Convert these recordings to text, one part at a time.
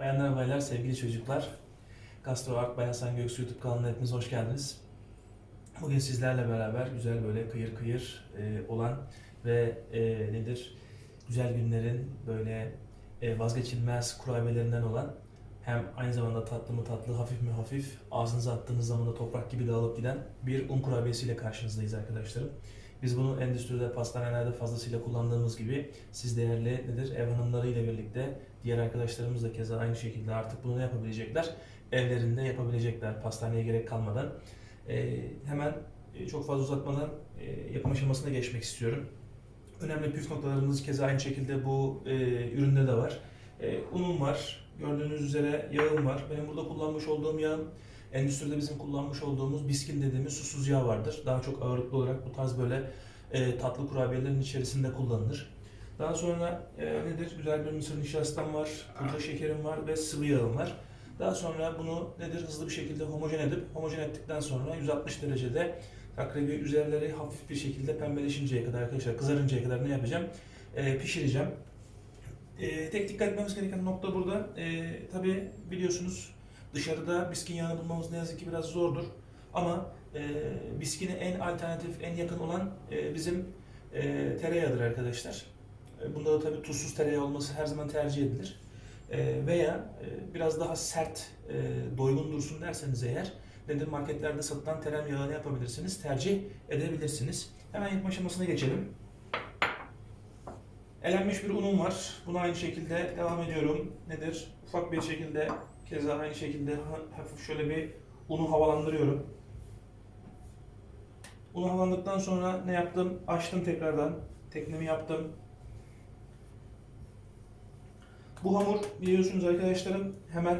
Bayanlar baylar, sevgili çocuklar. Gastro Art Bay Hasan Göksu YouTube kanalına hepiniz hoş geldiniz. Bugün sizlerle beraber güzel böyle kıyır kıyır e, olan ve e, nedir güzel günlerin böyle e, vazgeçilmez kurabiyelerinden olan hem aynı zamanda tatlı mı tatlı, hafif mi hafif, ağzınıza attığınız zaman da toprak gibi dağılıp giden bir un kurabiyesiyle karşınızdayız arkadaşlarım. Biz bunu endüstride, pastanelerde fazlasıyla kullandığımız gibi siz değerli nedir ev hanımları ile birlikte diğer arkadaşlarımız da keza aynı şekilde artık bunu yapabilecekler. Evlerinde yapabilecekler pastaneye gerek kalmadan. Ee, hemen e, çok fazla uzatmadan e, yapım aşamasına geçmek istiyorum. Önemli püf noktalarımız keza aynı şekilde bu e, üründe de var. E, unum var, gördüğünüz üzere yağım var. Benim burada kullanmış olduğum yağın endüstride bizim kullanmış olduğumuz biskin dediğimiz susuz yağ vardır. Daha çok ağırlıklı olarak bu tarz böyle e, tatlı kurabiyelerin içerisinde kullanılır. Daha sonra e, nedir? Güzel bir mısır nişastam var, pudra şekerim var ve sıvı yağım var. Daha sonra bunu nedir? Hızlı bir şekilde homojen edip, homojen ettikten sonra 160 derecede takribi üzerleri hafif bir şekilde pembeleşinceye kadar arkadaşlar kızarıncaya kadar ne yapacağım? E, pişireceğim. E, tek dikkat etmemiz gereken nokta burada. E, Tabi biliyorsunuz dışarıda biskin yağını bulmamız ne yazık ki biraz zordur. Ama e, biskine en alternatif, en yakın olan e, bizim e, tereyağıdır arkadaşlar. E, bunda da tabii tuzsuz tereyağı olması her zaman tercih edilir. E, veya e, biraz daha sert, e, doygun dursun derseniz eğer nedir marketlerde satılan tereyağını yapabilirsiniz, tercih edebilirsiniz. Hemen yapma aşamasına geçelim. Elenmiş bir unum var. Buna aynı şekilde devam ediyorum. Nedir? Ufak bir şekilde keza aynı şekilde ha- hafif şöyle bir unu havalandırıyorum. Unu havalandıktan sonra ne yaptım? Açtım tekrardan. Teknemi yaptım. Bu hamur biliyorsunuz arkadaşlarım hemen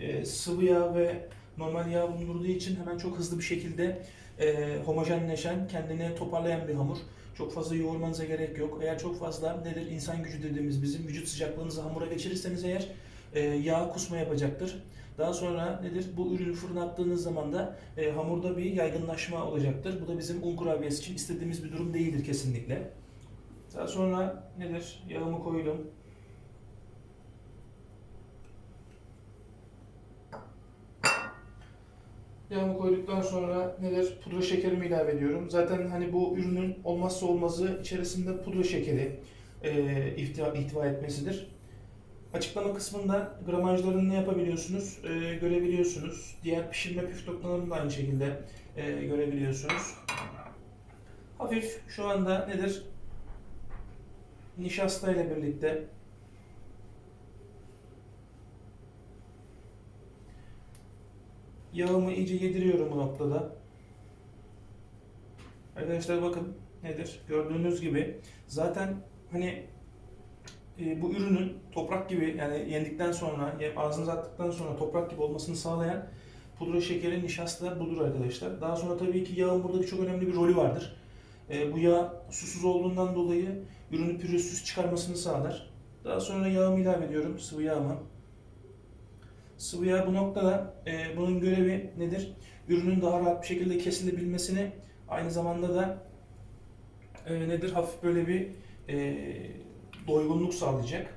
e, sıvı yağ ve normal yağ bulundurduğu için hemen çok hızlı bir şekilde e, homojenleşen, kendini toparlayan bir hamur. Çok fazla yoğurmanıza gerek yok. Eğer çok fazla nedir insan gücü dediğimiz bizim vücut sıcaklığınızı hamura geçirirseniz eğer e, yağ kusma yapacaktır. Daha sonra nedir? Bu ürünü fırına attığınız zaman da e, hamurda bir yaygınlaşma olacaktır. Bu da bizim un kurabiyesi için istediğimiz bir durum değildir kesinlikle. Daha sonra nedir? Yağımı koydum. Yağımı koyduktan sonra nedir? Pudra şekerimi ilave ediyorum. Zaten hani bu ürünün olmazsa olmazı içerisinde pudra şekeri e, ihtiva, ihtiva etmesidir. Açıklama kısmında gramajlarını ne yapabiliyorsunuz? E, görebiliyorsunuz. Diğer pişirme püf noktalarını da aynı şekilde e, görebiliyorsunuz. Hafif şu anda nedir? Nişasta ile birlikte Yağımı iyice yediriyorum bu noktada. Arkadaşlar bakın nedir? Gördüğünüz gibi zaten hani e, bu ürünün toprak gibi yani yendikten sonra ağzınıza attıktan sonra toprak gibi olmasını sağlayan pudra şekeri, nişasta budur arkadaşlar. Daha sonra tabii ki yağın burada çok önemli bir rolü vardır. E, bu yağ susuz olduğundan dolayı ürünü pürüzsüz çıkarmasını sağlar. Daha sonra yağımı ilave ediyorum, sıvı yağımı. Sıvı yağ bu noktada e, bunun görevi nedir? Ürünün daha rahat bir şekilde kesilebilmesini aynı zamanda da nedir? Hafif böyle bir doygunluk sağlayacak.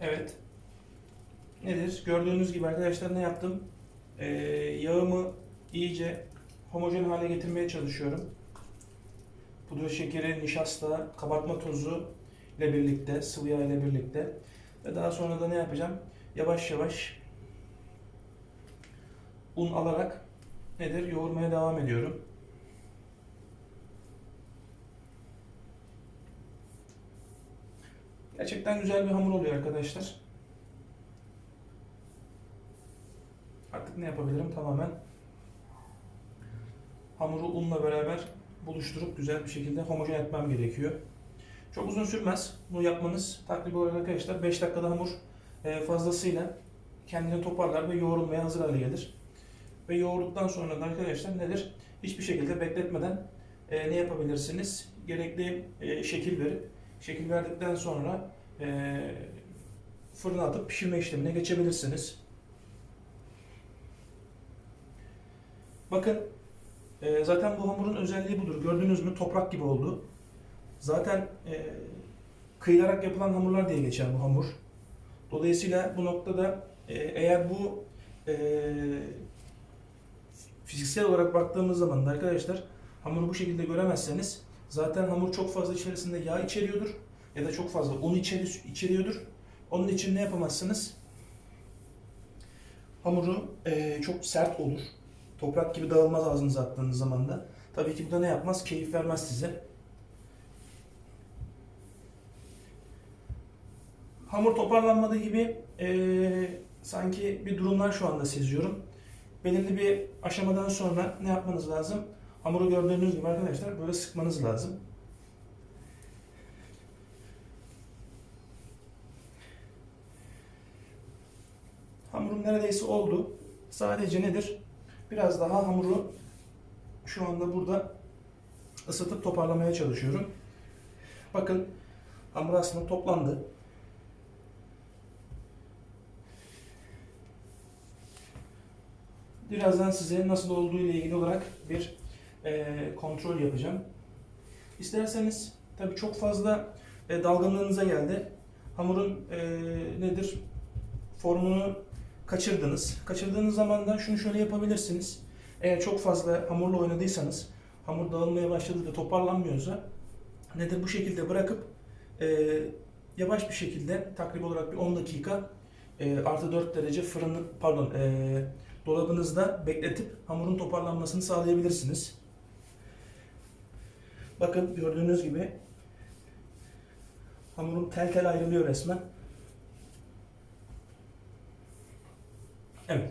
Evet. Nedir? Gördüğünüz gibi arkadaşlar ne yaptım? E, yağımı iyice homojen hale getirmeye çalışıyorum pudra şekeri, nişasta, kabartma tozu ile birlikte, sıvı yağ ile birlikte ve daha sonra da ne yapacağım? Yavaş yavaş un alarak nedir? Yoğurmaya devam ediyorum. Gerçekten güzel bir hamur oluyor arkadaşlar. Artık ne yapabilirim? Tamamen hamuru unla beraber buluşturup güzel bir şekilde homojen etmem gerekiyor. Çok uzun sürmez. Bunu yapmanız takribi olarak arkadaşlar 5 dakikada hamur e, fazlasıyla kendini toparlar ve yoğrulmaya hazır hale gelir. Ve yoğurduktan sonra da arkadaşlar nedir? Hiçbir şekilde bekletmeden e, ne yapabilirsiniz? Gerekli e, şekil verip şekil verdikten sonra e, fırına atıp pişirme işlemine geçebilirsiniz. Bakın E, zaten bu hamurun özelliği budur. Gördünüz mü toprak gibi oldu. Zaten e, kıyılarak yapılan hamurlar diye geçer bu hamur. Dolayısıyla bu noktada e, eğer bu e, fiziksel olarak baktığımız zaman da arkadaşlar hamuru bu şekilde göremezseniz zaten hamur çok fazla içerisinde yağ içeriyordur ya da çok fazla un içeri, içeriyordur. Onun için ne yapamazsınız? Hamuru e, çok sert olur. Toprak gibi dağılmaz ağzınıza attığınız zaman da. Tabii ki bu da ne yapmaz? Keyif vermez size. Hamur toparlanmadığı gibi e, sanki bir durumlar şu anda seziyorum. Belirli bir aşamadan sonra ne yapmanız lazım? Hamuru gördüğünüz gibi arkadaşlar böyle sıkmanız lazım. Hamurum neredeyse oldu. Sadece nedir? Biraz daha hamuru şu anda burada ısıtıp toparlamaya çalışıyorum. Bakın hamur aslında toplandı. Birazdan size nasıl olduğu ile ilgili olarak bir e, kontrol yapacağım. İsterseniz tabii çok fazla e, dalgınlığınıza geldi. Hamurun e, nedir? Formunu kaçırdınız. Kaçırdığınız zaman da şunu şöyle yapabilirsiniz. Eğer çok fazla hamurla oynadıysanız, hamur dağılmaya başladı ve toparlanmıyorsa nedir? Bu şekilde bırakıp e, yavaş bir şekilde takribi olarak bir 10 dakika e, artı 4 derece fırını pardon e, dolabınızda bekletip hamurun toparlanmasını sağlayabilirsiniz. Bakın gördüğünüz gibi hamurum tel tel ayrılıyor resmen. Evet.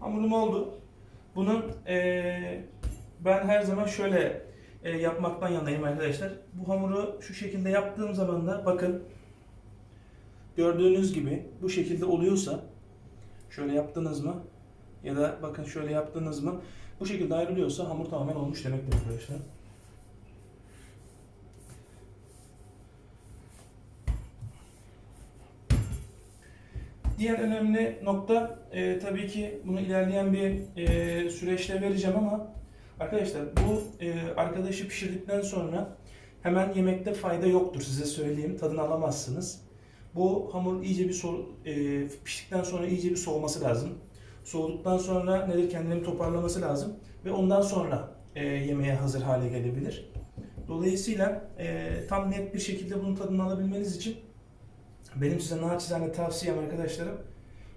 Hamurum oldu. Bunun eee, ben her zaman şöyle eee, yapmaktan yanayım arkadaşlar. Bu hamuru şu şekilde yaptığım zaman da bakın gördüğünüz gibi bu şekilde oluyorsa şöyle yaptınız mı ya da bakın şöyle yaptınız mı bu şekilde ayrılıyorsa hamur tamamen olmuş demektir arkadaşlar. Diğer önemli nokta e, tabii ki bunu ilerleyen bir e, süreçte vereceğim ama arkadaşlar bu e, arkadaşı pişirdikten sonra hemen yemekte fayda yoktur size söyleyeyim. Tadını alamazsınız. Bu hamur iyice bir so e, piştikten sonra iyice bir soğuması lazım. Soğuduktan sonra nedir kendini toparlaması lazım ve ondan sonra e, yemeğe hazır hale gelebilir. Dolayısıyla e, tam net bir şekilde bunun tadını alabilmeniz için benim size naçizane tavsiyem arkadaşlarım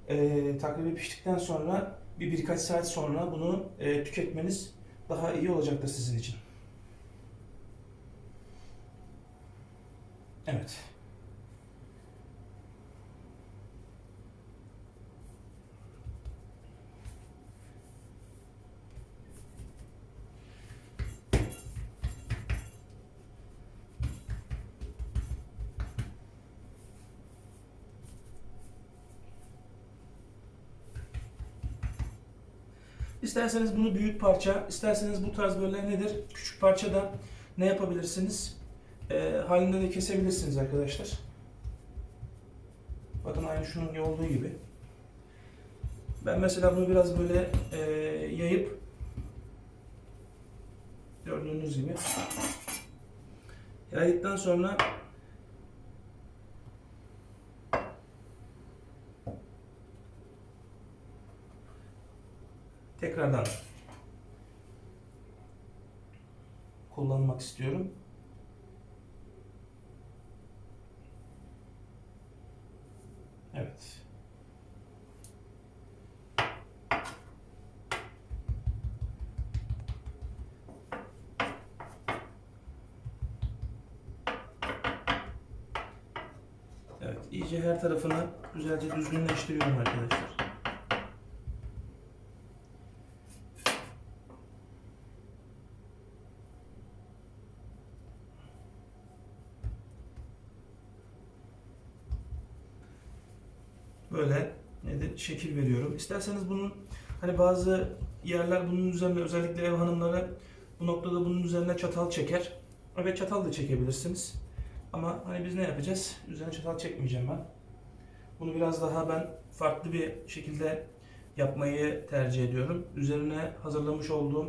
e, takribi piştikten sonra bir birkaç saat sonra bunu e, tüketmeniz daha iyi olacaktır sizin için. Evet. İsterseniz bunu büyük parça, isterseniz bu tarz böyle nedir? Küçük parça da ne yapabilirsiniz? Ee, halinde de kesebilirsiniz arkadaşlar. Bakın aynı şunun olduğu gibi. Ben mesela bunu biraz böyle e, yayıp gördüğünüz gibi yaydıktan sonra tekrardan kullanmak istiyorum. Evet. Evet, iyice her tarafını güzelce düzgünleştiriyorum arkadaşlar. böyle nedir şekil veriyorum. İsterseniz bunun hani bazı yerler bunun üzerine özellikle ev hanımları bu noktada bunun üzerine çatal çeker. Evet çatal da çekebilirsiniz. Ama hani biz ne yapacağız? Üzerine çatal çekmeyeceğim ben. Bunu biraz daha ben farklı bir şekilde yapmayı tercih ediyorum. Üzerine hazırlamış olduğum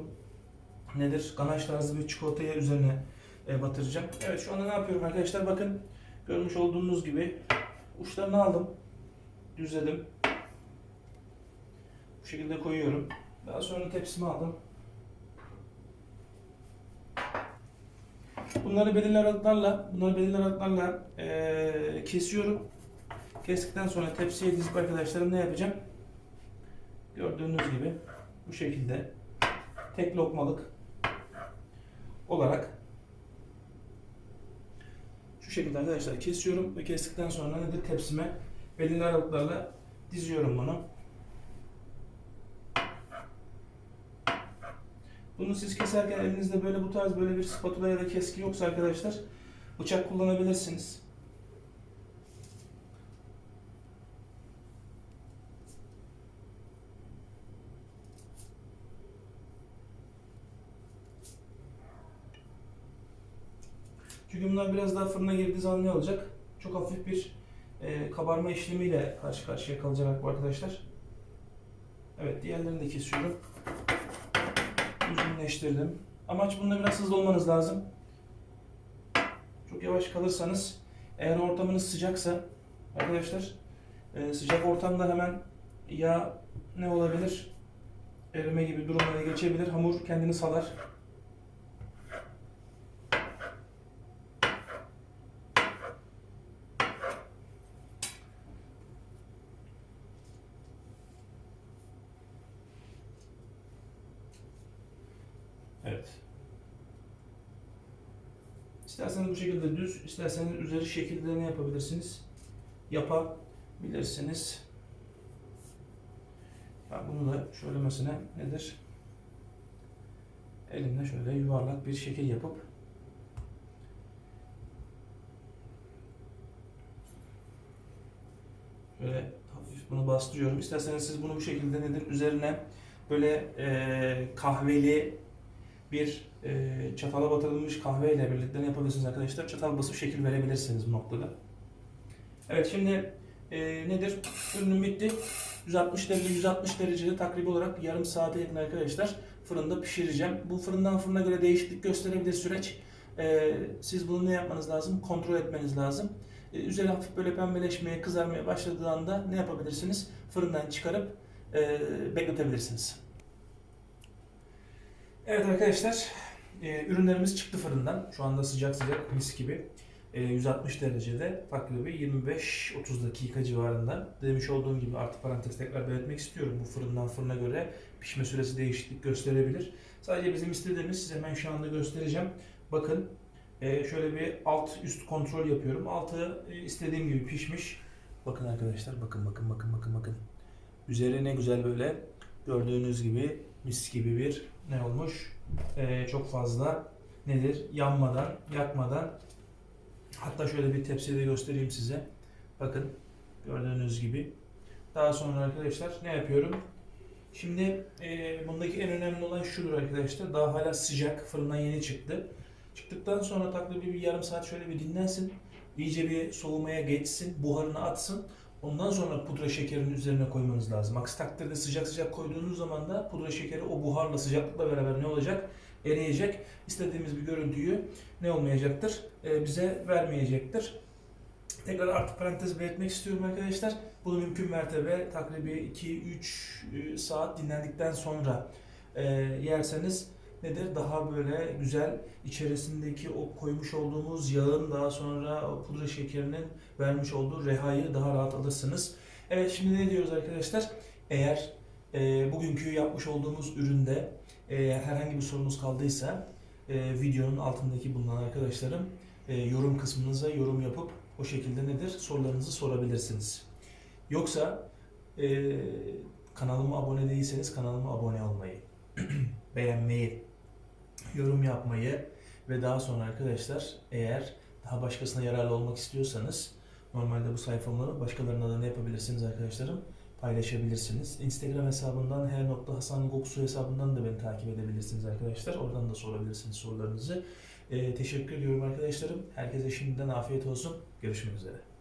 nedir? Ganaş tarzı bir çikolatayı üzerine e, batıracağım. Evet şu anda ne yapıyorum arkadaşlar? Bakın görmüş olduğunuz gibi uçlarını aldım. Düzledim. Bu şekilde koyuyorum. Daha sonra tepsime aldım. Bunları belirli aralıklarla, bunları belirli aralıklarla eee, kesiyorum. Kestikten sonra tepsiye dizip arkadaşlarım ne yapacağım? Gördüğünüz gibi bu şekilde tek lokmalık olarak şu şekilde arkadaşlar kesiyorum ve kestikten sonra nedir tepsime belirli aralıklarla diziyorum bunu. Bunu siz keserken elinizde böyle bu tarz böyle bir spatula ya da keski yoksa arkadaşlar bıçak kullanabilirsiniz. Çünkü bunlar biraz daha fırına girdiği zaman ne olacak? Çok hafif bir e, kabarma işlemiyle karşı karşıya kalacak arkadaşlar. Evet diğerlerini de kesiyorum. Düzgünleştirdim. Amaç bunda biraz hızlı olmanız lazım. Çok yavaş kalırsanız eğer ortamınız sıcaksa arkadaşlar e, sıcak ortamda hemen yağ ne olabilir? Erime gibi durumlara geçebilir. Hamur kendini salar. Evet. İsterseniz bu şekilde düz, isterseniz üzeri şekilde ne yapabilirsiniz? Yapabilirsiniz. Ya bunu da şöyle mesela nedir? Elimle şöyle yuvarlak bir şekil yapıp Böyle hafif bunu bastırıyorum. İsterseniz siz bunu bu şekilde nedir? Üzerine böyle eee, kahveli bir e, çatala batırılmış kahve ile birlikte ne yapabilirsiniz arkadaşlar? Çatal basıp şekil verebilirsiniz bu noktada. Evet şimdi e, nedir? Ürünüm bitti. 160 derece 160 derecede takribi olarak yarım saate yakın arkadaşlar fırında pişireceğim. Bu fırından fırına göre değişiklik gösterebilir süreç. E, siz bunu ne yapmanız lazım? Kontrol etmeniz lazım. E, üzeri hafif böyle pembeleşmeye, kızarmaya başladığı anda ne yapabilirsiniz? Fırından çıkarıp e, bekletebilirsiniz. Evet arkadaşlar, e, ürünlerimiz çıktı fırından. Şu anda sıcak sıcak mis gibi. E, 160 derecede takribi 25-30 dakika civarında. Demiş olduğum gibi artı parantez tekrar belirtmek istiyorum. Bu fırından fırına göre pişme süresi değişiklik gösterebilir. Sadece bizim istediğimiz size hemen şu anda göstereceğim. Bakın e, şöyle bir alt üst kontrol yapıyorum. Altı e, istediğim gibi pişmiş. Bakın arkadaşlar bakın bakın bakın bakın bakın. Üzeri ne güzel böyle gördüğünüz gibi mis gibi bir ne olmuş? Ee, çok fazla nedir? Yanmadan, yakmadan hatta şöyle bir tepside göstereyim size. Bakın gördüğünüz gibi. Daha sonra arkadaşlar ne yapıyorum? Şimdi e, bundaki en önemli olan şudur arkadaşlar. Daha hala sıcak. Fırından yeni çıktı. Çıktıktan sonra takribi bir yarım saat şöyle bir dinlensin. İyice bir soğumaya geçsin. Buharını atsın. Ondan sonra pudra şekerini üzerine koymanız lazım. Aksi takdirde sıcak sıcak koyduğunuz zaman da pudra şekeri o buharla sıcaklıkla beraber ne olacak? Eriyecek. İstediğimiz bir görüntüyü ne olmayacaktır? Ee, bize vermeyecektir. Tekrar artı parantez belirtmek istiyorum arkadaşlar. Bunu mümkün mertebe takribi 2-3 saat dinlendikten sonra e, yerseniz nedir? Daha böyle güzel içerisindeki o koymuş olduğumuz yağın daha sonra o pudra şekerinin vermiş olduğu rehayı daha rahat alırsınız. Evet şimdi ne diyoruz arkadaşlar? Eğer e, bugünkü yapmış olduğumuz üründe e, herhangi bir sorunuz kaldıysa e, videonun altındaki bulunan arkadaşlarım e, yorum kısmınıza yorum yapıp o şekilde nedir? Sorularınızı sorabilirsiniz. Yoksa e, kanalıma abone değilseniz kanalıma abone olmayı, beğenmeyi, yorum yapmayı ve daha sonra arkadaşlar eğer daha başkasına yararlı olmak istiyorsanız normalde bu sayfamı başkalarına da ne yapabilirsiniz arkadaşlarım? Paylaşabilirsiniz. Instagram hesabından her.hasangoksu hesabından da beni takip edebilirsiniz arkadaşlar. Oradan da sorabilirsiniz sorularınızı. E, teşekkür ediyorum arkadaşlarım. Herkese şimdiden afiyet olsun. Görüşmek üzere.